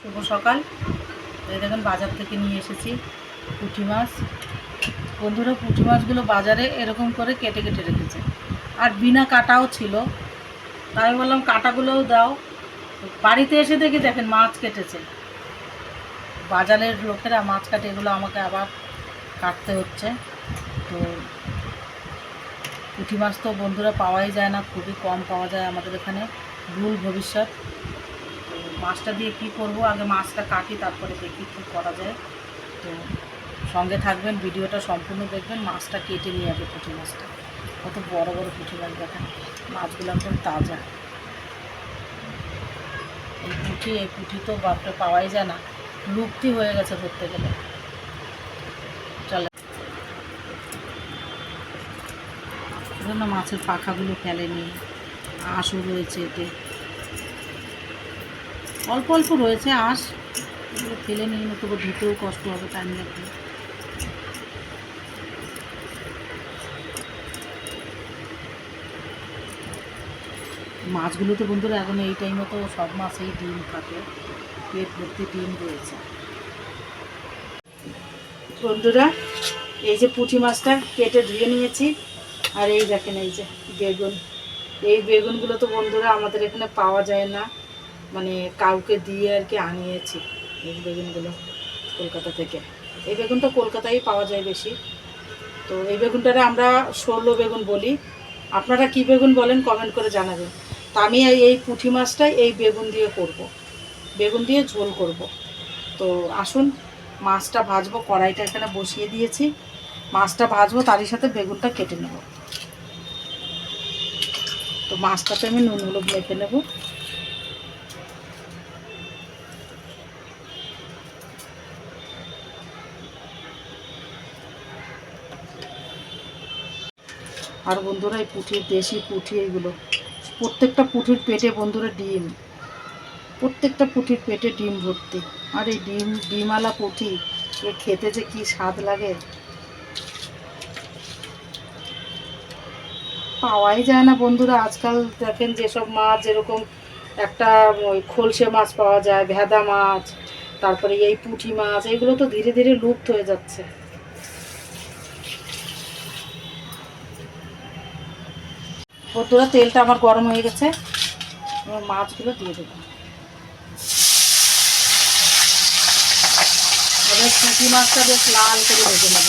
শুভ সকাল। দেখুন বাজার থেকে নিয়ে এসেছি পুঁটি মাছ। বন্ধুরা, পুঁটি মাছগুলো বাজারে এরকম করে কেটে কেটে রেখেছে। আর বিনা কাটাও ছিল। তাই বললাম, কাটাগুলোও দাও। বাড়িতে এসে দেখি, দেখেন মাছ কেটেছে। বাজারের লোকেরা মাছ কাটে, এগুলো আমাকে আবার কাটতে হচ্ছে। তো পুঁটি মাছ তো বন্ধুরা পাওয়াই যায় না, খুবই কম পাওয়া যায় আমাদের এখানে। ভুল ভবিষ্যৎ। মাছটা দিয়ে কি করব? আগে মাছটা কাটি, তারপরে দেখি কী করা যায়। তো সঙ্গে থাকবেন, ভিডিওটা সম্পূর্ণ দেখবেন, মাছটা কেটে নিয়ে যাবে পুঁটি মাছটা। কত বড় বড় পুঁটি মাছ, দেখেন, মাছগুলো একদম তাজা। এই পুঁটি এই পুঁটি তো বাপটা পাওয়াই যায় না। লুপ্তি হয়ে গেছে ধরতে গেলে। চলে জন্য মাছের পাখাগুলো ফেলেনি আঁশও রয়েছে এতে। অল্প অল্প রয়েছে, আঁশ। এগুলো ফেলে নিয়ে তবু ধুতেও কষ্ট হবে টাইম লাগবে মাছগুলো তো বন্ধুরা এখন এই টাইমে তো সব মাছেই ডিম থাকে, পেট ভর্তি ডিম রয়েছে। বন্ধুরা, এই যে পুঁটি মাছটা কেটে ধুয়ে নিয়েছি, আর এই দেখেন এই যে বেগুন। এই বেগুনগুলো তো বন্ধুরা আমাদের এখানে পাওয়া যায় না। মানে কাউকে দিয়ে আর কি আনিয়েছি এই বেগুনগুলো কলকাতা থেকে। এই বেগুনটা কলকাতায় পাওয়া যায় বেশি। তো এই বেগুনটারে আমরা ষোলো বেগুন বলি। আপনারা কি বেগুন বলেন কমেন্ট করে জানাবেন। তা আমি এই- পুঁটি মাছটাই এই বেগুন দিয়ে করব। বেগুন দিয়ে ঝোল করব। তো আসুন, মাছটা ভাজবো, কড়াইটা এখানে বসিয়ে দিয়েছি। মাছটা ভাজবো, তারই সাথে বেগুনটা কেটে নেব। তো মাছটাতে আমি নুন, হলুদ মেখে নেব। আর বন্ধুরা এই পুঁঠির দেশি পুঁঠি এইগুলো প্রত্যেকটা পুঁঠির পেটে বন্ধুরা ডিম। প্রত্যেকটা পুঁঠির পেটে ডিম ভর্তি। আর এই ডিম, ডিমওয়ালা পুঁঠি, এ খেতে যে কি স্বাদ লাগে। পাওয়াই যায় না বন্ধুরা। আজকাল দেখেন যেসব মাছ যেরকম একটা, ওই খলসে মাছ পাওয়া যায়, ভেদা মাছ, তারপরে এই পুঁটি মাছ, এগুলো তো ধীরে ধীরে লুপ্ত হয়ে যাচ্ছে। বন্ধুরা, তেলটা আমার গরম হয়ে গেছে। এবার মাছগুলো দিয়ে দেবো। এবার পুঁটি মাছটা বেশ লাল করে ভেজে নেব।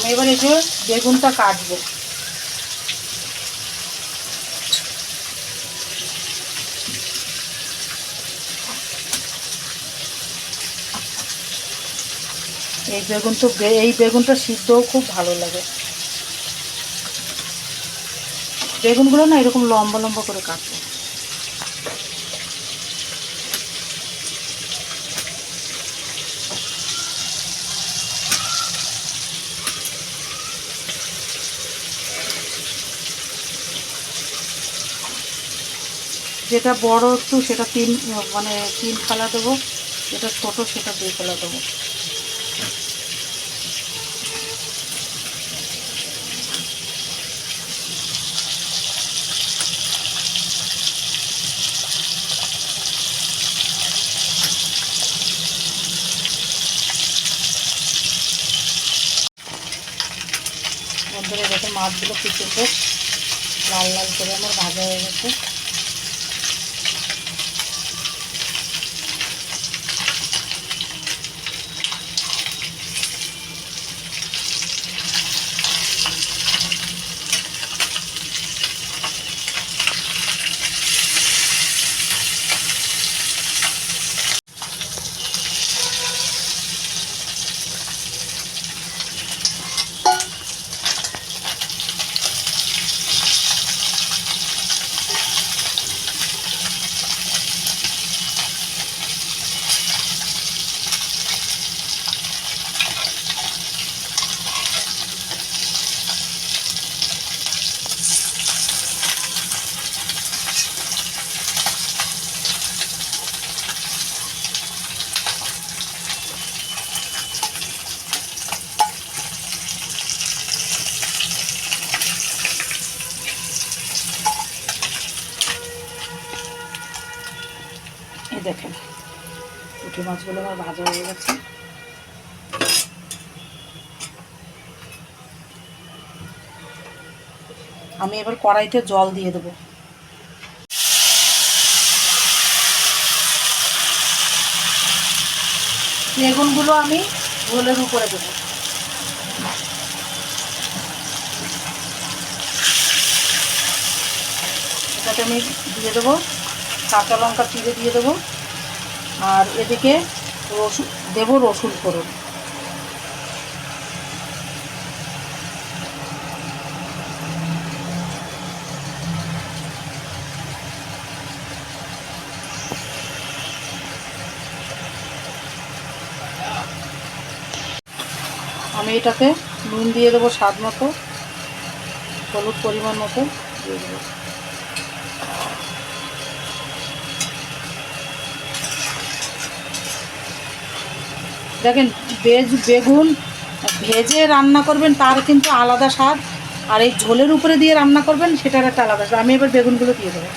আমি এবার এই বেগুনটা কাটবো। এই বেগুন তো এই বেগুনটা সিদ্ধও খুব ভালো লাগে। বেগুনগুলো না এরকম লম্বা লম্বা করে কাটবো। যেটা বড় একটু, সেটা তিন মানে তিন ফালা দেবো। যেটা ছোট, সেটা দুই ফালা দেবো। মাছগুলো কি সুন্দর। লাল লাল করে আমার ভাজা হয়ে গেছে। এই দেখেন, পুঁটি মাছগুলো আমার ভাজা হয়ে গেছে। আমি এবার কড়াইতে জল দিয়ে দেবো। বেগুনগুলো আমি ঝোলের উপরে দেবো। এটাকে আমি দিয়ে দেবো। কাঁচা লঙ্কা চিড়ে দিয়ে দেবো। আর এদিকে রসুন, দেবো রসুন ফোড়ন। আমি এটাতে নুন দিয়ে দেবো স্বাদ মতো, হলুদ পরিমাণ মতো দিয়ে দেবো। দেখেন বেজ, বেগুন ভেজে রান্না করবেন, তার কিন্তু আলাদা স্বাদ। আর এই ঝোলের উপরে দিয়ে রান্না করবেন, সেটার একটা আলাদা স্বাদ। আমি এবার বেগুনগুলো দিয়ে দেবো।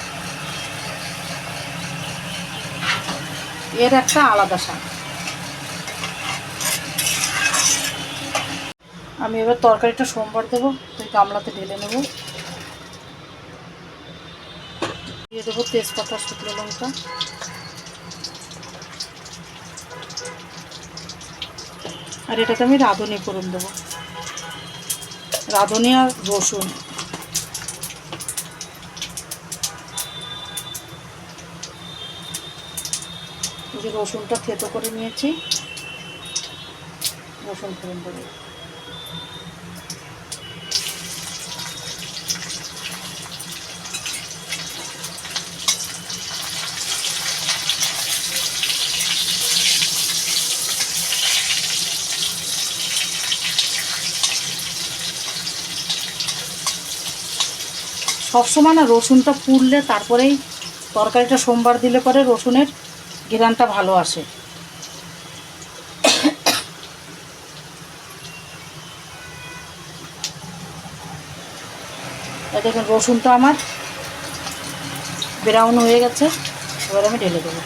এর একটা আলাদা স্বাদ। আমি এবার তরকারিটা সোমবার দেবো তুই গামলাতে ঢেলে নেব। দিয়ে দেবো তেজপাতা, শুকনো লঙ্কা। আর এটাতে আমি রাঁধুনি ফোড়ন দেবো। রাঁধুনি আর রসুন। যে রসুনটা থেতো করে নিয়েছি, রসুন ফোড়ন দেবো। সবসময় না রসুনটা পুড়লে তারপরেই তরকারিটা সোমবার দিলে পরে রসুনের ঘিরানটা ভালো আসে। দেখুন রসুনটা আমার ব্রাউন হয়ে গেছে, এবার আমি ঢেলে দেবো।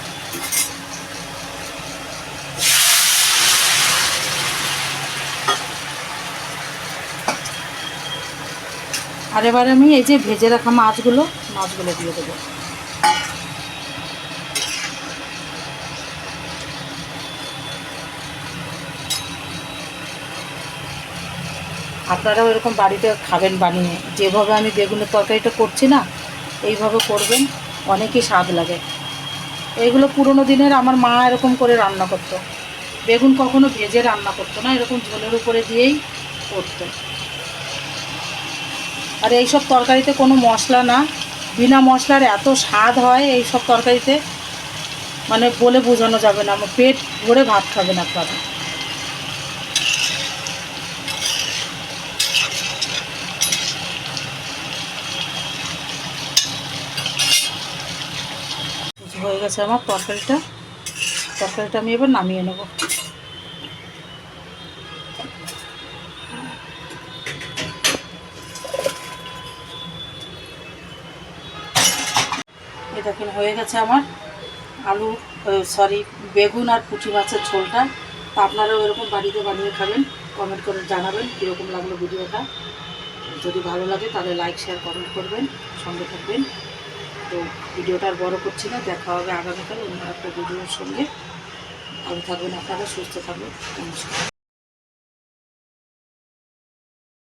আর এবার আমি এই যে ভেজে রাখা মাছগুলো মাছগুলো দিয়ে দেবো। আপনারাও এরকম বাড়িতে খাবেন বানিয়ে। যেভাবে আমি বেগুনের তরকারিটা করছি না, এইভাবে করবেন, অনেকই স্বাদ লাগে। এইগুলো পুরোনো দিনের আমার মা এরকম করে রান্না করতো। বেগুন কখনো ভেজে রান্না করতো না, এরকম ঝোলের উপরে দিয়েই করতো। আর এইসব তরকারিতে কোনো মশলা না। বিনা মশলার এত স্বাদ হয় এই সব তরকারিতে। মানে বলে বোঝানো যাবে না। আমার পেট ভরে ভাত খাবেন আপনারা। হয়ে গেছে আমার তরকারিটা। তরকারিটা আমি এবার নামিয়ে নেব। দেখেন হয়ে গেছে আমার আলু সরি বেগুন আর পুঁটি মাছের ঝোলটা। তা আপনারাও এরকম বাড়িতে বানিয়ে খাবেন কমেন্ট করে জানাবেন কীরকম লাগল ভিডিওটা। যদি ভালো লাগে তাহলে লাইক শেয়ার কমেন্ট করবেন, সঙ্গে থাকবেন। তো ভিডিওটা আর বড় করছি না, দেখা হবে আগামীকাল অন্য একটা ভিডিওর সঙ্গে। ভালো থাকবেন আপনারা, সুস্থ থাকবেন, নমস্কার।